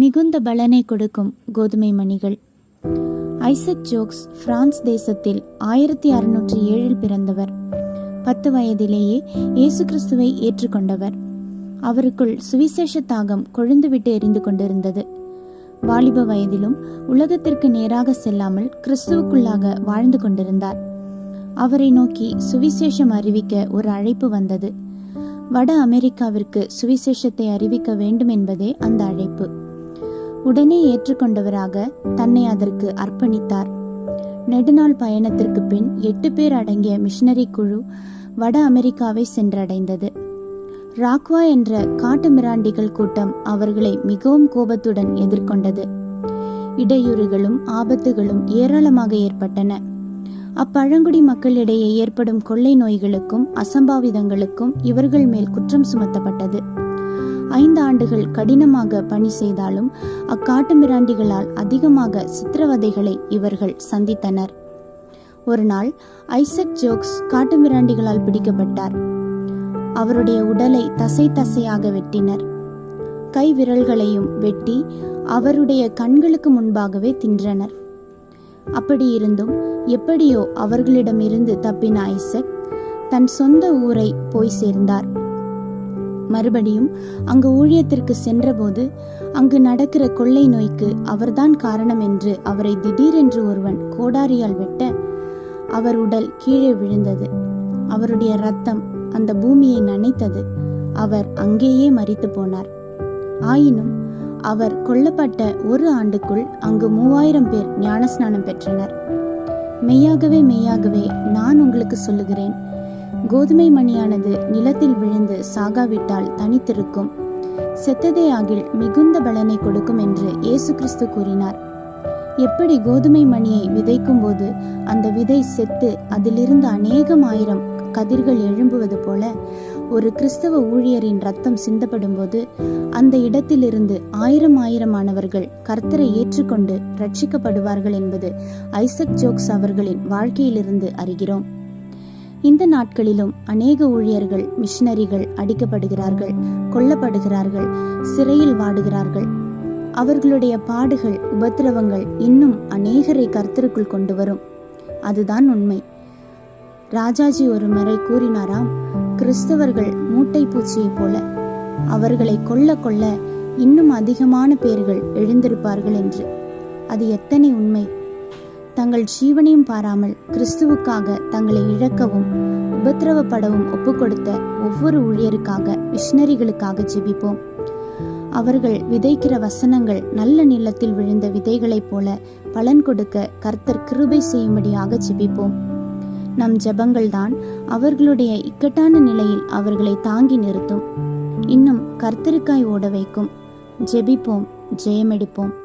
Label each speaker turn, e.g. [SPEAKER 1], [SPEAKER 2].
[SPEAKER 1] மிகுந்த பலனை கொடுக்கும் கோதுமை மணிகள். ஐசக் ஜோக்ஸ் பிரான்ஸ் தேசத்தில் ஆயிரத்தி அறுநூற்றி ஏழில் பிறந்தவர். பத்து வயதிலேயே இயேசு கிறிஸ்துவை ஏற்றுக்கொண்டவர். அவருக்குள் சுவிசேஷ தாகம் கொழுந்துவிட்டு எரிந்து கொண்டிருந்தது. வாலிப வயதிலும் உலகத்திற்கு நேராக செல்லாமல் கிறிஸ்துவுக்குள்ளாக வாழ்ந்து கொண்டிருந்தார். அவரை நோக்கி சுவிசேஷம் அறிவிக்க ஒரு அழைப்பு வந்தது. வட அமெரிக்காவிற்கு சுவிசேஷத்தை அறிவிக்க வேண்டும் என்பதே அந்த அழைப்பு. உடனே ஏற்றுக்கொண்டவராக தன்னை அதற்கு அர்ப்பணித்தார். நெடுநாள் பயணத்திற்கு பின் எட்டு பேர் அடங்கிய மிஷனரி குழு வட அமெரிக்காவை சென்றடைந்தது. ராக்வா என்ற காட்டு மிராண்டிகள் கூட்டம் அவர்களை மிகவும் கோபத்துடன் எதிர்கொண்டது. இடையூறுகளும் ஆபத்துகளும் ஏராளமாக ஏற்பட்டன. அப்பழங்குடி மக்களிடையே ஏற்படும் கொள்ளை நோய்களுக்கும் அசம்பாவிதங்களுக்கும் இவர்கள் மேல் குற்றம் சுமத்தப்பட்டது. ஐந்து ஆண்டுகள் கடினமாக பணி செய்தாலும் அக்காட்டு மிராண்டிகளால் அதிகமாக சித்திரவதைகளை இவர்கள் சந்தித்தனர். ஒரு நாள் ஐசக் ஜோக்ஸ் காட்டு மிராண்டிகளால் பிடிக்கப்பட்டார். அவருடைய உடலை தசை தசையாக வெட்டினர். கை விரல்களையும் வெட்டி அவருடைய கண்களுக்கு முன்பாகவே தின்றனர். அப்படி இருந்தும் எப்படியோ அவர்களிடமிருந்து தப்பின ஐசக் தன் சொந்த ஊரை போய் சேர்ந்தார். மறுபடியும் அங்கு ஊழியத்திற்கு சென்றபோது அங்கு நடக்கிற கொள்ளை நோய்க்கு அவர்தான் காரணம் என்று அவரை திடீரென்று ஒருவன் கோடாரியால் வெட்ட அவர் உடல் கீழே விழுந்தது. அவருடைய ரத்தம் அந்த பூமியை நனைத்தது. அவர் அங்கேயே மறித்து போனார். ஆயினும் அவர் கொல்லப்பட்ட ஒரு ஆண்டுக்குள் அங்கு மூவாயிரம் பேர் ஞானஸ்நானம் பெற்றனர். மெய்யாகவே மெய்யாகவே நான் உங்களுக்கு சொல்லுகிறேன். கோதுமை மணியானது நிலத்தில் விழுந்து சாகாவிட்டால் தனித்திருக்கும். செத்ததே ஆகில் மிகுந்த பலனை கொடுக்கும் என்று இயேசு கிறிஸ்து கூறினார். எப்படி கோதுமை மணியை விதைக்கும் போது அந்த விதை செத்து அதிலிருந்து அநேகம் ஆயிரம் கதிர்கள் எழும்புவது போல ஒரு கிறிஸ்தவ ஊழியரின் ரத்தம் சிந்தப்படும் போது அந்த இடத்திலிருந்து ஆயிரம் ஆயிரமானவர்கள் கர்த்தரை ஏற்றுக்கொண்டு ரட்சிக்கப்படுவார்கள் என்பது ஐசக் ஜோக்ஸ் அவர்களின் வாழ்க்கையிலிருந்து அறிகிறோம். இந்த நாட்களிலும் அநேக ஊழியர்கள் மிஷினரிகள் அடிக்கப்படுகிறார்கள் கொல்லப்படுகிறார்கள் சிறையில் வாடுகிறார்கள். அவர்களுடைய பாடுகள் உபத்திரவங்கள் இன்னும் அநேகரை கர்த்தருக்குள் கொண்டு வரும். அதுதான் உண்மை. ராஜாஜி ஒரு முறை கூறினாராம் கிறிஸ்தவர்கள் மூட்டை பூச்சியைப் போல அவர்களை கொல்ல கொல்ல இன்னும் அதிகமான பேர்கள் எழுந்திருப்பார்கள் என்று. அது எத்தனை உண்மை! தங்கள் ஜீவனையும் பாராமல் கிறிஸ்துவுக்காக தங்களை இழக்கவும் உபத்திரவப்படவும் ஒப்புக்கொடுத்த ஒவ்வொரு ஊழியருக்காக மிஷினரிகளுக்காக ஜெபிப்போம். அவர்கள் விதைக்கிற வசனங்கள் நல்ல நிலத்தில் விழுந்த விதைகளைப் போல பலன் கொடுக்க கர்த்தர் கிருபை செய்யும்படியாக ஜெபிப்போம். நம் ஜெபங்கள்தான் அவர்களுடைய இக்கட்டான நிலையில் அவர்களை தாங்கி நிறுத்தும். இன்னும் கர்த்தருக்காய் ஓட வைக்கும். ஜெபிப்போம் ஜெயமெடுப்போம்.